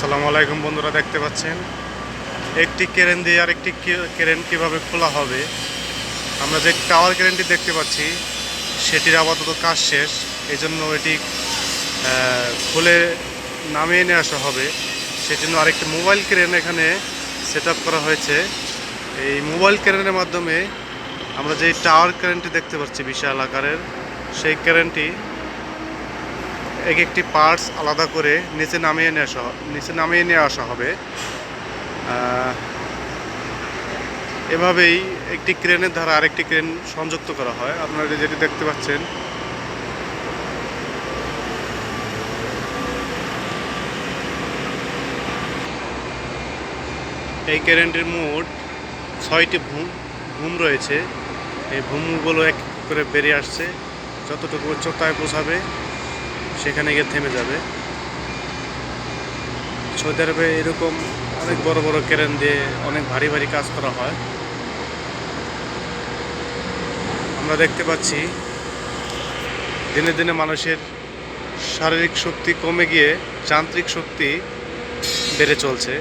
আসসালামু আলাইকুম বন্ধুরা, দেখতে পাচ্ছেন? একটি কেরেন দিয়ে আর একটি কেরেন কীভাবে খোলা হবে? আমরা যে টাওয়ার কেরেনটি দেখতে পাচ্ছি, সেটির আপাতত কাজ শেষ। এই জন্য এটি খুলে নামিয়ে নিয়ে আসা হবে। সেজন্য আরেকটি মোবাইল ক্রেন এখানে সেট করা হয়েছে। এই মোবাইল ক্রেনের মাধ্যমে আমরা যে টাওয়ার ক্রেনটি দেখতে পাচ্ছি বিশাল আকারের, সেই ক্রেনটি এক একটি পার্টস আলাদা করে নিচে নামিয়ে নিয়ে আসা নিচে নামিয়ে নিয়ে আসা হবে। এভাবেই একটি ক্রেনের দ্বারা আরেকটি ক্রেন সংযুক্ত করা হয়। আপনারা যেটি দেখতে পাচ্ছেন। এই ক্রেনটির মোট ছয়টি ভূম ভূম রয়েছে। এই ভূমগুলো এক করে বেরিয়ে আসছে। যতটুকু উচ্চতায় পৌঁছাবে সেখানে গিয়ে থেমে যাবে। সৌদি আরবে এরকম অনেক বড় বড় ক্রেন দিয়ে অনেক ভারী ভারী কাজ করা হয়। আমরা দেখতে পাচ্ছি, দিনে দিনে মানুষের শারীরিক শক্তি কমে গিয়ে যান্ত্রিক শক্তি বেড়ে চলছে।